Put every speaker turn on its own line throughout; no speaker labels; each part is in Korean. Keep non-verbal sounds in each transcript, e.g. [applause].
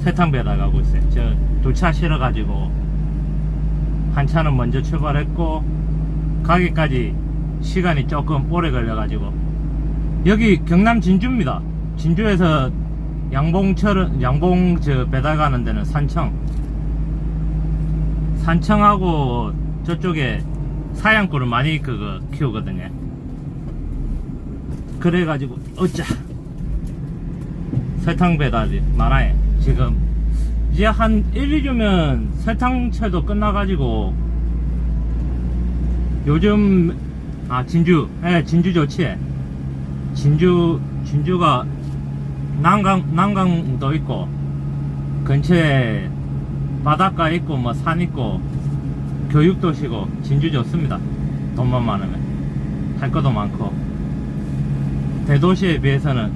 세탕 배달 가고 있어요. 저 두 차 실어가지고 한 차는 먼저 출발했고 가기까지 시간이 조금 오래 걸려가지고 여기 경남 진주입니다. 진주에서 양봉철 양봉 저 배달 가는 데는 산청 산청하고 저쪽에 사양꿀을 많이 그거 키우거든요. 그래가지고 어짜 설탕 배달이 많아요. 지금 이제 한 1, 2주면 설탕철도 끝나가지고 요즘 아 진주. 예 진주 좋지. 진주 진주가 난강 난강도 있고 근처에 바닷가 있고 뭐 산 있고 교육도시고 진주 좋습니다. 돈만 많으면. 할 것도 많고. 대도시에 비해서는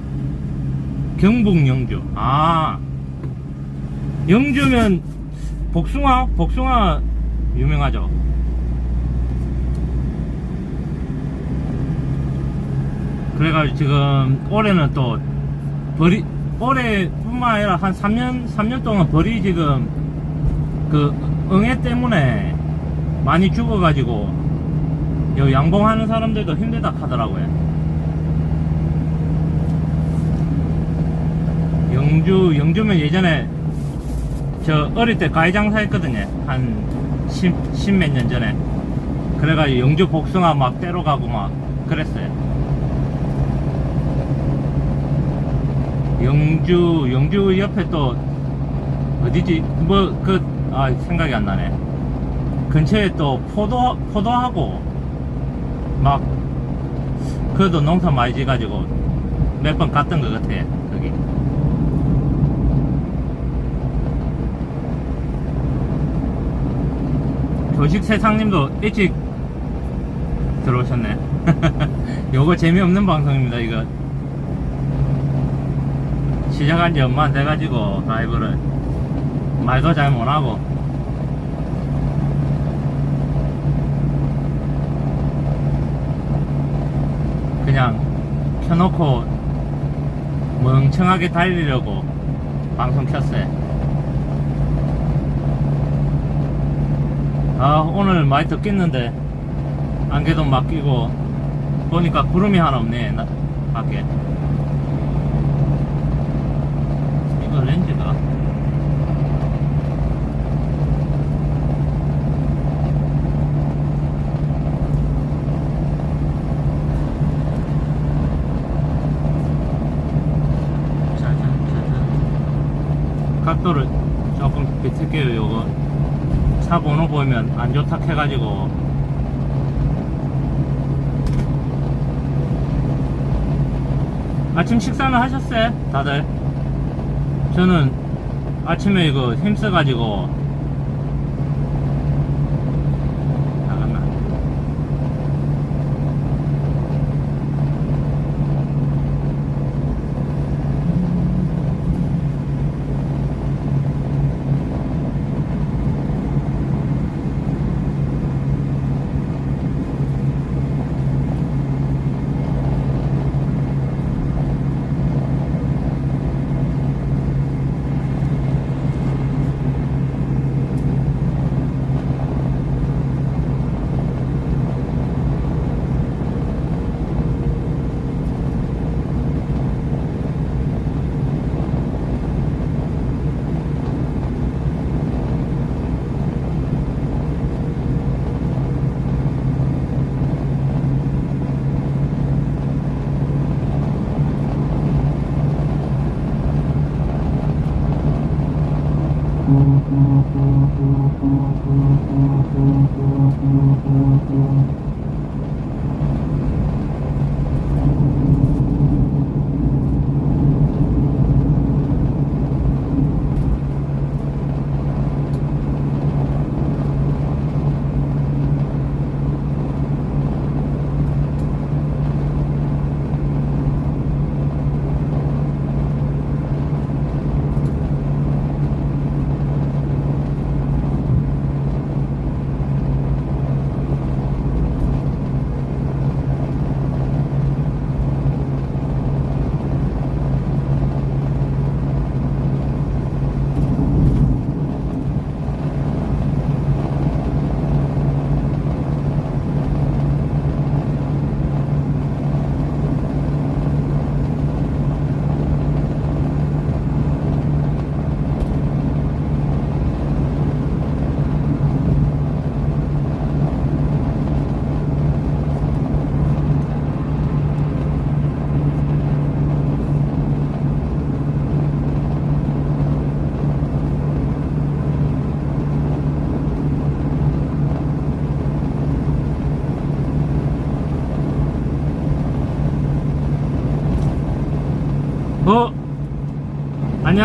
경북 영주. 아 영주면 복숭아 복숭아 유명하죠 그래가지고 지금 올해는 또 벌이 올해뿐만 아니라 한 3년 3년 동안 벌이 지금 그 응애 때문에 많이 죽어가지고 여 양봉하는 사람들도 힘들다 하더라고요. 영주 영주면 예전에 저 어릴 때 과일 장사했거든요. 한10 몇년 전에. 그래가지고 영주 복숭아 막 때로 가고 막 그랬어요. 영주 영주 옆에 또 어디지 뭐 그 아 생각이 안 나네 근처에 또 포도 포도하고 막 그래도 농사 많이 지가지고 몇 번 갔던 것 같아 조식 세상님도 일찍 들어오셨네. [laughs] 요거 재미없는 방송입니다 이거. 시작한 지 얼마 안 돼가지고 라이브를 말도 잘 못하고. 그냥 켜놓고 멍청하게 달리려고 방송 켰어요 아 오늘 많이 덥겠는데 안개도 막 끼고 보니까 구름이 하나 없네 나, 밖에. 이거 렌즈가 짜잔 짜잔 각도를 조금 비틀게요 요거 차 번호 보면 안 좋다 해가지고 아침 식사는 하셨어요? 다들? 저는 아침에 이거 힘써가지고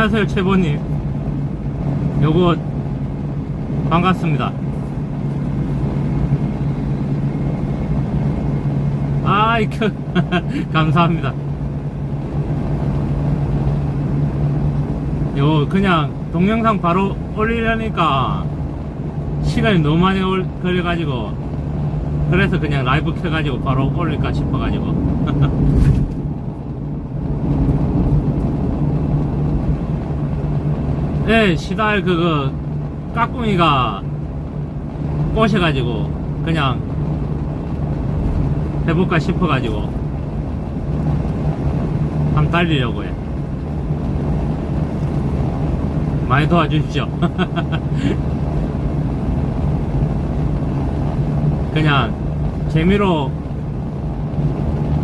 안녕하세요, 최보님. 요거, 반갑습니다. 아이, 크. [laughs] 감사합니다. 요, 그냥 동영상 바로 올리려니까 시간이 너무 많이 올- 걸려가지고, 그래서 그냥 라이브 켜가지고 바로 올릴까 싶어가지고. [laughs] 네, 시달 그거 까꿍이가 꼬셔가지고 그냥 해볼까 싶어가지고 한번 달리려고 해. 많이 도와주십시오. [laughs] 그냥 재미로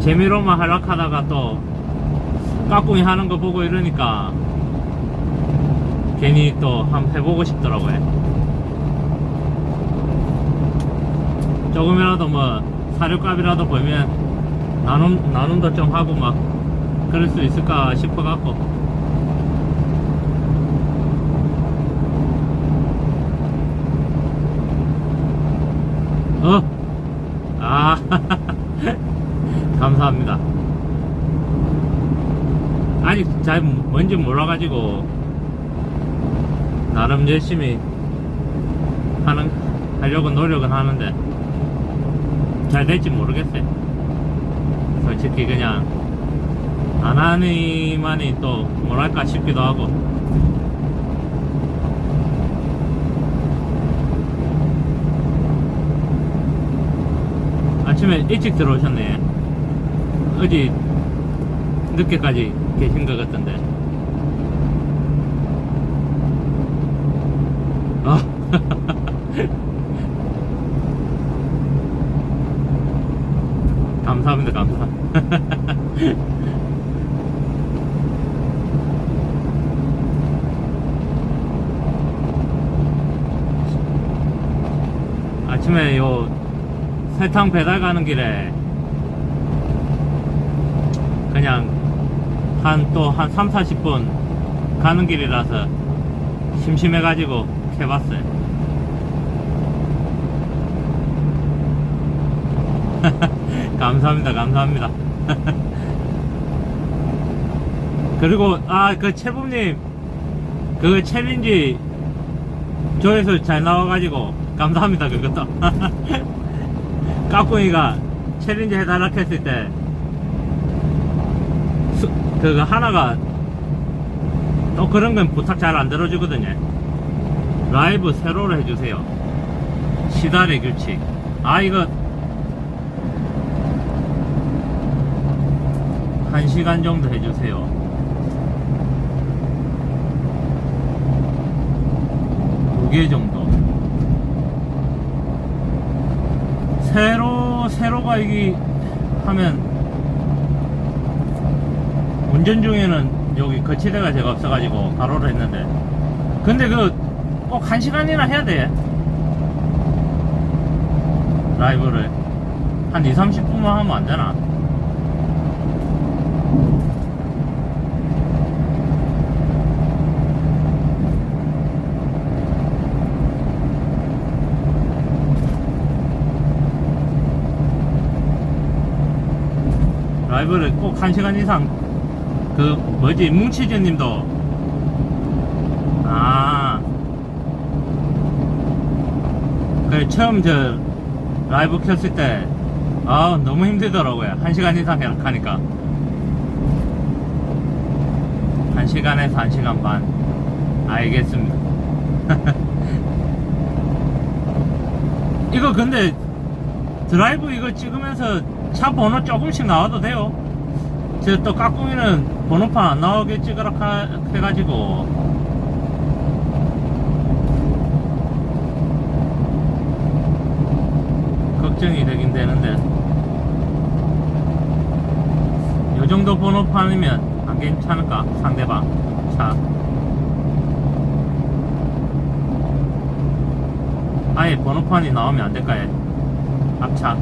재미로만 하락하다가 또 까꿍이 하는 거 보고 이러니까 괜히 또 한번 해보고 싶더라고요. 조금이라도 뭐 사료값이라도 벌면 나눔 나눔도 좀 하고 막 그럴 수 있을까 싶어갖고 어? 아 [laughs] 감사합니다. 아직 잘 뭔지 몰라가지고 나름 열심히 하는 하려고 노력은 하는데 잘 될지 모르겠어요. 솔직히 그냥 안 하니만이 또 뭐랄까 싶기도 하고 아침에 일찍 들어오셨네. 어디 늦게까지 계신 것 같던데. 아. 감사합니다, 감사. 아침에 요 설탕 배달 가는 길에 그냥 한또한 3, 40분 가는 길이라서 심심해가지고 해봤어요. [laughs] 감사합니다, 감사합니다. [laughs] 그리고, 아, 그, 채부님, 그 챌린지 조회수 잘 나와가지고, 감사합니다, 그것도. 까꿍이가 [laughs] 챌린지 해달라 했을 때, 수, 그거 하나가, 또 그런 건 부탁 잘 안 들어주거든요. 라이브 세로로 해주세요. 시달의 규칙. 아, 이거, 한 시간 정도 해주세요. 두 개 정도. 세로, 세로가 이기 하면, 운전 중에는 여기 거치대가 제가 없어가지고 가로로 했는데, 근데 그, 꼭 한 시간이나 해야 돼. 라이브를. 한 2, 30분만 하면 안 되나? 라 이브를 꼭한 시간 이상 그 뭐지 뭉치즈 님도 아. 그 처음 저 라이브 켰을 때 아, 너무 힘들더라고요. 한 시간 이상 하니까. 한 시간에서 한 시간 반. 알겠습니다. [laughs] 이거 근데 드라이브 이거 찍으면서 차 번호 조금씩 나와도 돼요. 저 또 까꿍이는 번호판 안 찍으라 하- 해가지고. 걱정이 되긴 되는데. 요 정도 번호판이면 안 괜찮을까 상대방. 차 아예 번호판이 나오면 안 될까요? 앞차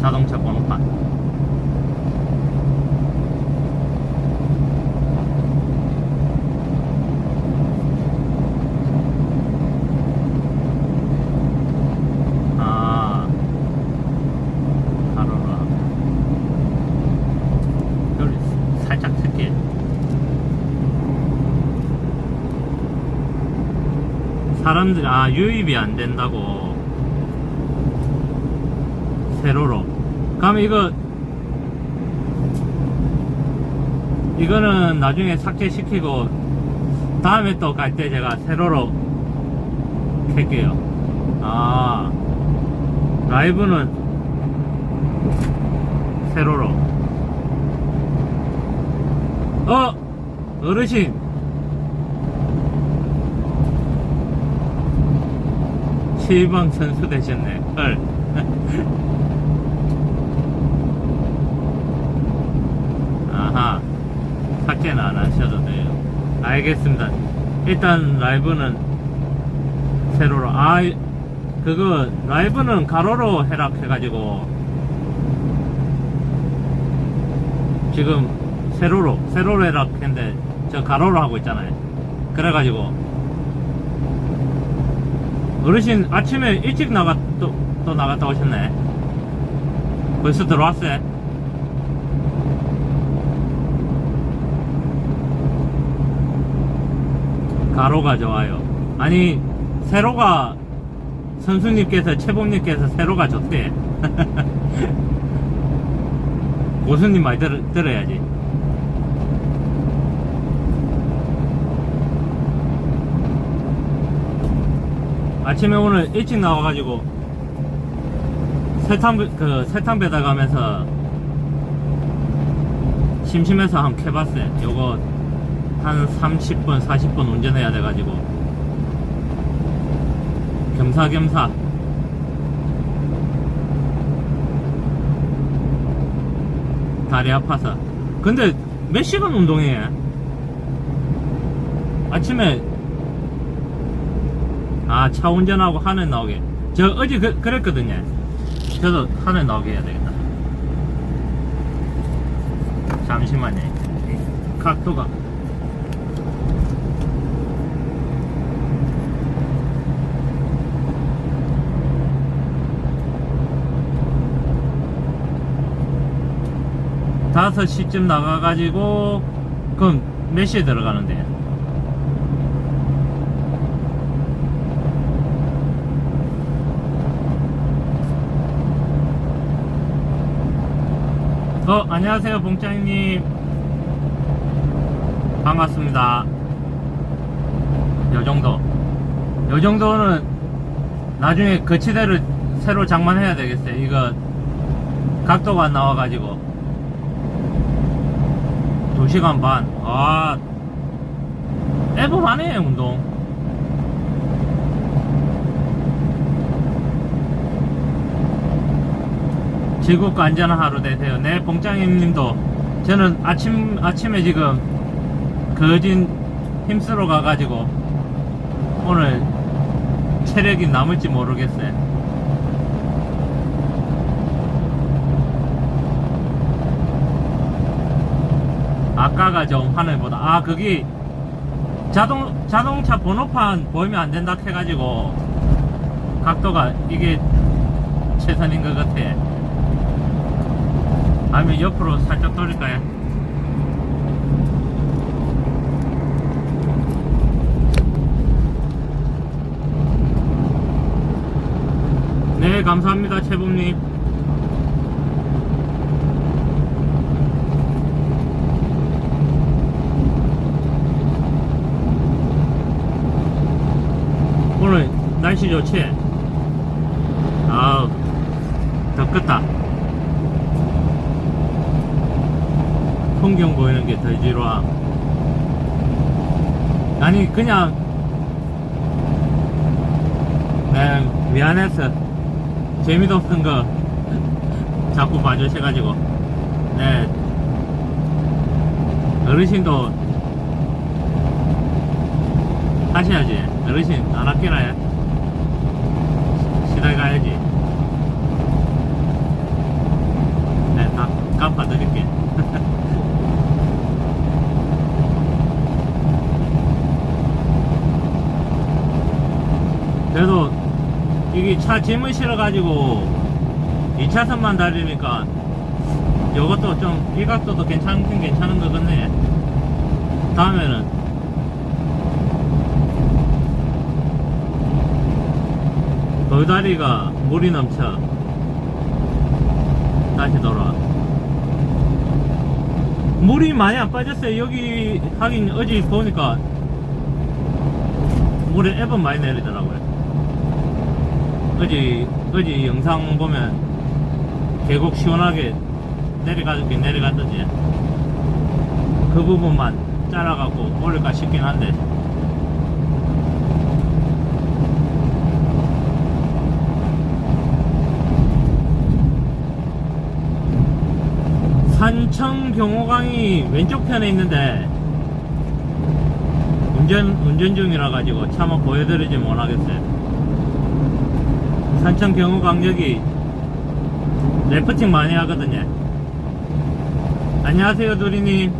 자동차 번호판. 아, 사람들이 아 유입이 안 된다고. 세로로. 그러면 이거 이거는 나중에 삭제시키고 다음에 또 갈 때 제가 세로로 켤게요. 아 라이브는 세로로. 어 어르신. 실방 선수 되셨네. 헐 아하 삭제는 안 하셔도 돼요 알겠습니다. 일단 라이브는 세로로. 아 그거 라이브는 가로로 해라 해가지고 지금 세로로 세로로 해라 했는데 저 가로로 하고 있잖아요. 그래가지고 어르신 아침에 일찍 나갔 또, 또 나갔다 오셨네. 벌써 들어왔어요 가로가 좋아요. 아니 세로가 선수님께서 최봉님께서 세로가 좋대. [laughs] 고수님 말 들, 들어야지. 아침에 오늘 일찍 나와가지고 세탕 그 세탕 배달 가면서 심심해서 한번 켜봤어요. 요거 한 30분 40분 운전해야 돼가지고. 겸사겸사. 다리 아파서. 근데 몇 시간 운동해? 아침에 아 차 운전하고 하늘 나오게. 저 어제 그, 그랬거든요. 저도 하늘 나오게 해야 되겠다. 잠시만요. 이 각도가 다섯 시쯤 나가가지고 그럼 몇 시에 들어가는데? 어, 안녕하세요, 봉짱님. 반갑습니다. 요 정도. 요 정도는 나중에 거치대를 새로 장만해야 되겠어요. 이거 각도가 안 나와가지고. 2시간 반. 아, 애법하네, 운동. 즐겁고 안전한 하루 되세요. 네, 봉장님 님도. 저는 아침, 아침에 지금 거진 힘쓰러 가가지고 오늘 체력이 남을지 모르겠어요. 아까가 좀 하늘보다 아 거기 자동 자동차 번호판 보이면 안 된다 해가지고 각도가 이게 최선인 것 같아. 아니면 옆으로 살짝 돌릴까요? 네 감사합니다 최범님. 오늘 날씨 좋지? 아우 덥겠다. 풍경 보이는 게 더 지루하 아니 그냥 네, 미안해서 재미도 없는 거 [laughs] 자꾸 봐주셔가지고. 네. 어르신도 하셔야지. 어르신 안 아끼나요? 시달 가야지. 네다 갚아드릴게. 그래도 이게 차 짐을 실어가지고 2차선만 달리니까 이것도 좀 일각도도 괜찮긴 괜찮은 것 같네. 다음에는 돌다리가 물이 넘쳐 다시 돌아 물이 많이 안 빠졌어요. 여기 하긴 어제 보니까 물에 앱은 많이 내리더라고요. 어제 어제 영상 보면 계곡 시원하게 내려가긴 내려갔던지 그 부분만 잘라갖고 올릴까 싶긴 한데 산청 경호강이 왼쪽 편에 있는데 운전 운전 중이라 가지고 차마 보여드리지 못하겠어요. 산청 경호강 여기 래프팅 많이 하거든요. 안녕하세요, 도리님.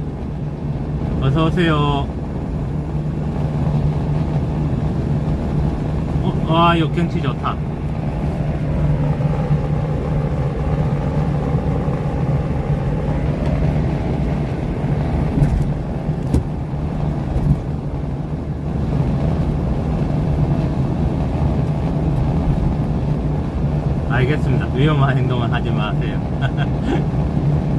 어서 오세요. 어, 와, 요 경치 좋다. 알겠습니다. 위험한 행동은 하지 마세요. [laughs]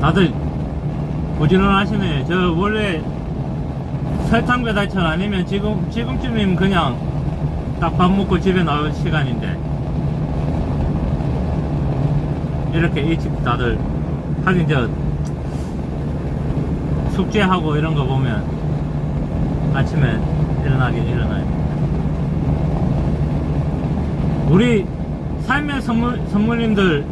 다들 부지런하시네. 저 원래 설탕 배달철 아니면 지금 지금쯤이면 그냥 딱 밥 먹고 집에 나올 시간인데 이렇게 일찍 다들 하긴 저 숙제하고 이런 거 보면 아침에 일어나긴 일어나요. 우리 삶의 선물, 선물님들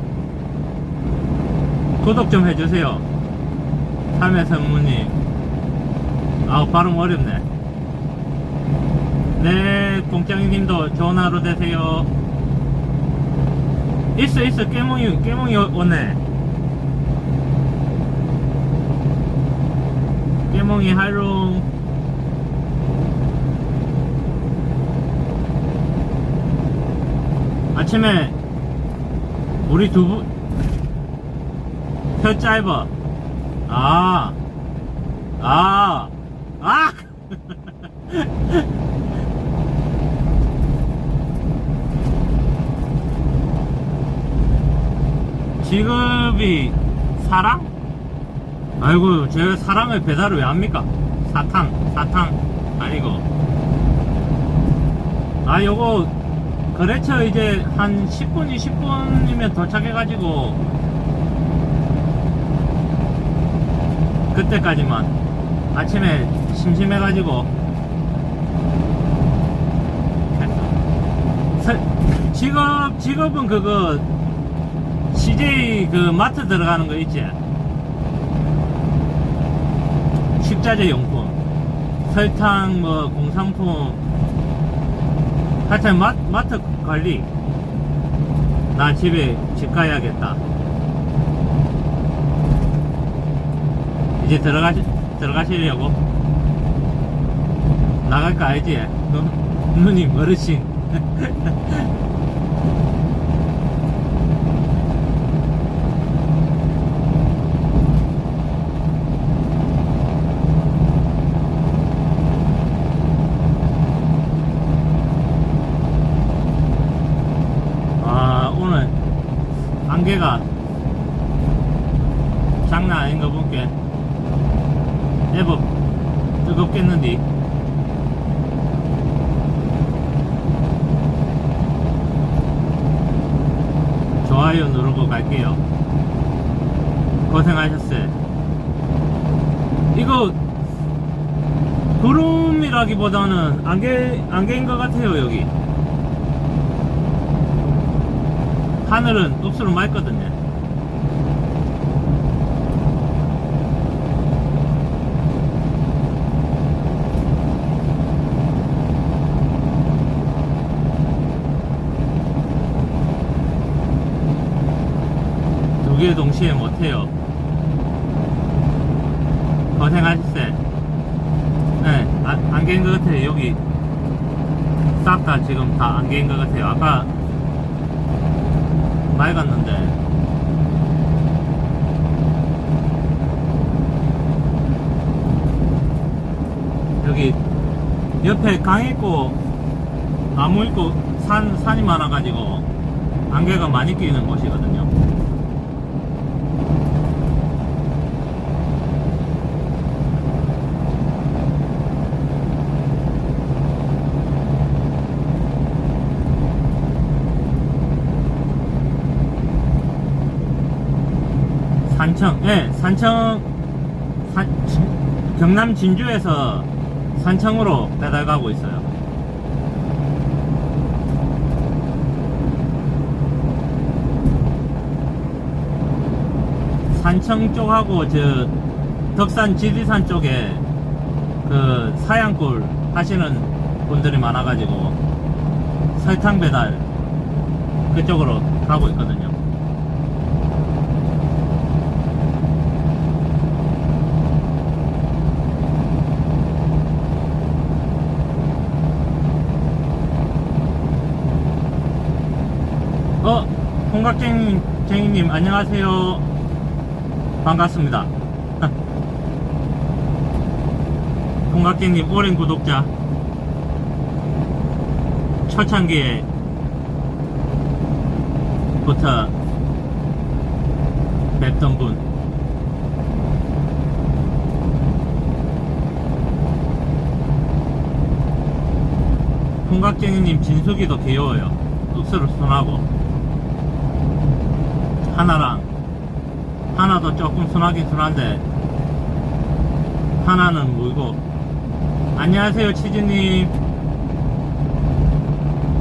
구독 좀 해주세요. 삶의 선물님. 아우, 발음 어렵네. 네, 공장님도 좋은 하루 되세요. 있어, 있어, 깨몽이, 깨몽이 오네. 깨몽이 하루 아침에 우리 두부 혀 짧아 아 아, 아! [laughs] 직업이 사랑? 아이고, 제 사랑을 배달을 왜 합니까? 사탕, 사탕, 아니고. 아, 요거, 거래처 이제 한 10분, 20분이면 도착해가지고, 그때까지만. 아침에 심심해가지고, 직업, 직업은 그거, CJ 그 마트 들어가는 거 있지? 식자재 용품, 설탕, 뭐, 공산품, 하여튼 마, 마트 관리. 나 집에 집 가야겠다. 이제 들어가시, 들어가시려고? 나갈 거 알지? 눈, [laughs] 눈이 머르신. [laughs] 아, 오늘 안개가 장난 아닌 거 볼게. 제법 뜨겁겠는디. 좋아요 누르고 갈게요. 고생하셨어요. 이거 구름이라기보다는 안개 안개인 것 같아요 여기. 하늘은 읍수로 맑거든요. 두 개 동시에 못해요. 고생하셨어요. 네, 안, 안개인 것 같아요. 여기 싹 다 지금 다 안개인 것 같아요. 아까 맑았는데. 여기 옆에 강 있고 나무 있고 산, 산이 많아가지고 안개가 많이 끼는 곳이거든요. 산청, 예, 산청, 산, 진- 경남 진주에서 산청으로 배달 가고 있어요. 산청 쪽하고 저 덕산 지리산 쪽에 그 사양골 하시는 분들이 많아가지고 설탕 배달 그쪽으로 가고 있거든요. 어, 홍각쟁이님 안녕하세요. 반갑습니다. [laughs] 홍각쟁님 오랜 구독자. 초창기에 부터 뵙던 분. 홍각쟁이님 진숙이도 귀여워요. 흡수를 순하고. 하나랑 하나도 조금 순하긴 순한데 하나는 물고. 안녕하세요 치즈님.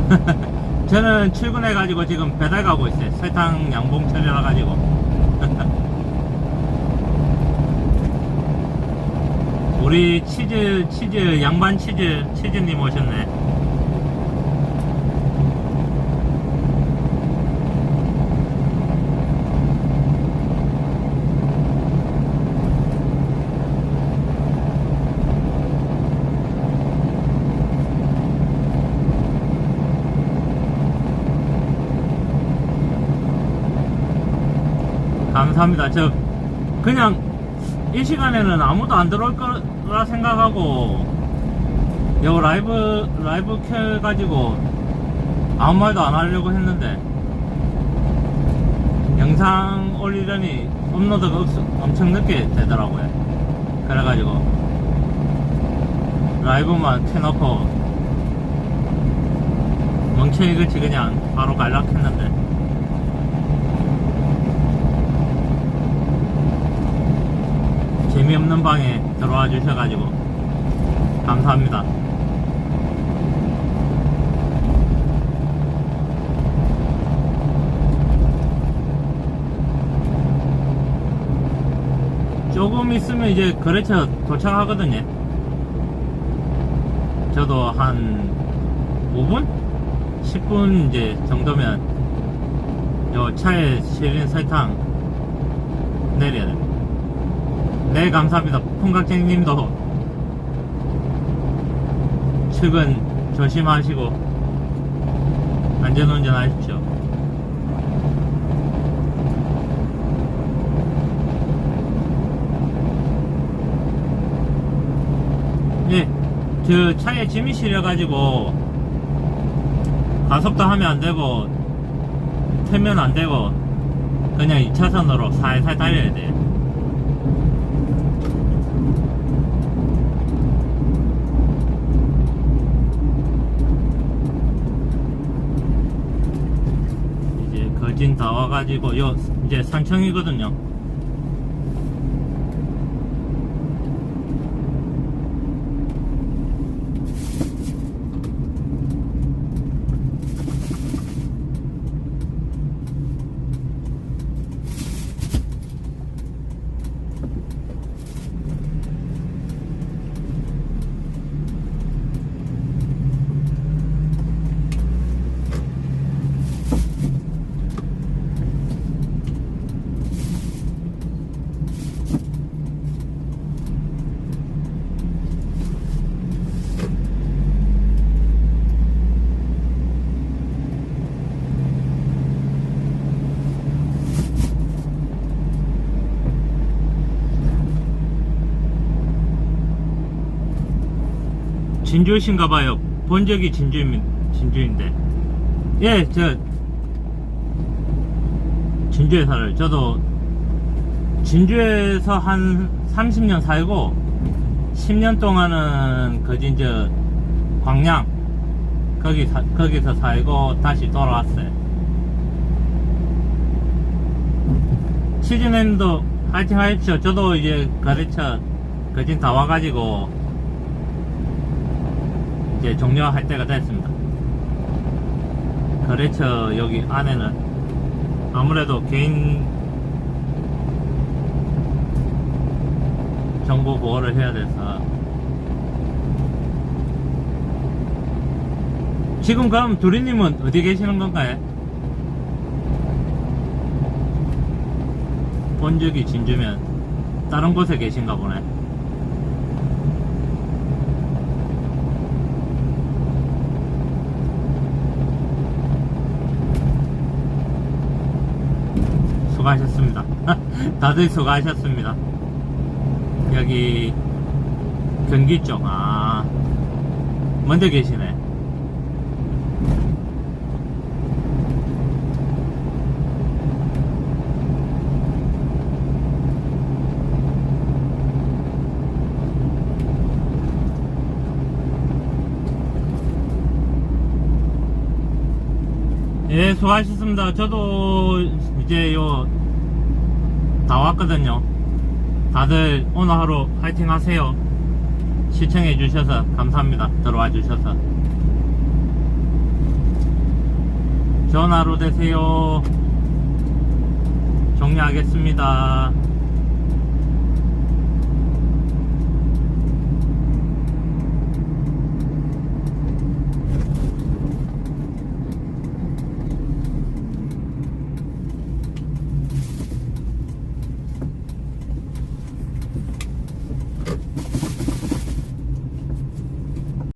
[laughs] 저는 출근해 가지고 지금 배달 가고 있어요. 설탕 양봉 처리라 가지고. [laughs] 우리 치즈 치즈 양반 치즈 치즈님 오셨네 감사합니다. 저 그냥 이 시간에는 아무도 안 들어올 거라 생각하고 요 라이브 라이브 켜 가지고 아무 말도 안 하려고 했는데 영상 올리려니 업로드가 없- 엄청 늦게 되더라고요. 그래가지고 라이브만 켜놓고 멍청이 같이 그냥 바로 갈락했는데 재미없는 방에 들어와 주셔가지고 감사합니다. 조금 있으면 이제 거래처 도착하거든요. 저도 한 5분? 10분 이제 정도면 요 차에 실린 설탕 내려야 됩니다. 네, 감사합니다. 풍각쟁님도 출근 조심하시고 안전운전 하십시오. 예, 저 차에 짐이 실려가지고 가속도 하면 안 되고 태면 안 되고 그냥 2차선으로 살살 달려야 돼요. 이제 거 진다 와가지고 요 이제 산청이거든요. 진주신가 봐요. 본 적이 진주, 진주인데. 예, 저, 진주에 살아요. 저도 진주에서 한 30년 살고, 10년 동안은 거진 저, 광양, 거기 사, 거기서 살고 다시 돌아왔어요. 시즌님도 화이팅 하십시오. 저도 이제 거래처 거진 다 와가지고 이제 종료할 때가 됐습니다. 거래처 여기 안에는 아무래도 개인 정보 보호를 해야 돼서 지금 그럼 두리님은 어디 계시는 건가요? 본 적이 진주면 다른 곳에 계신가 보네. 수고하셨습니다. [laughs] 다들 수고하셨습니다. 여기 경기 쪽, 아, 먼저 계시네. 예, 수고하셨습니다. 저도 이제 요, 다 왔거든요. 다들 오늘 하루 화이팅 하세요. 시청해 주셔서 감사합니다. 들어와 주셔서. 좋은 하루 되세요. 종료하겠습니다.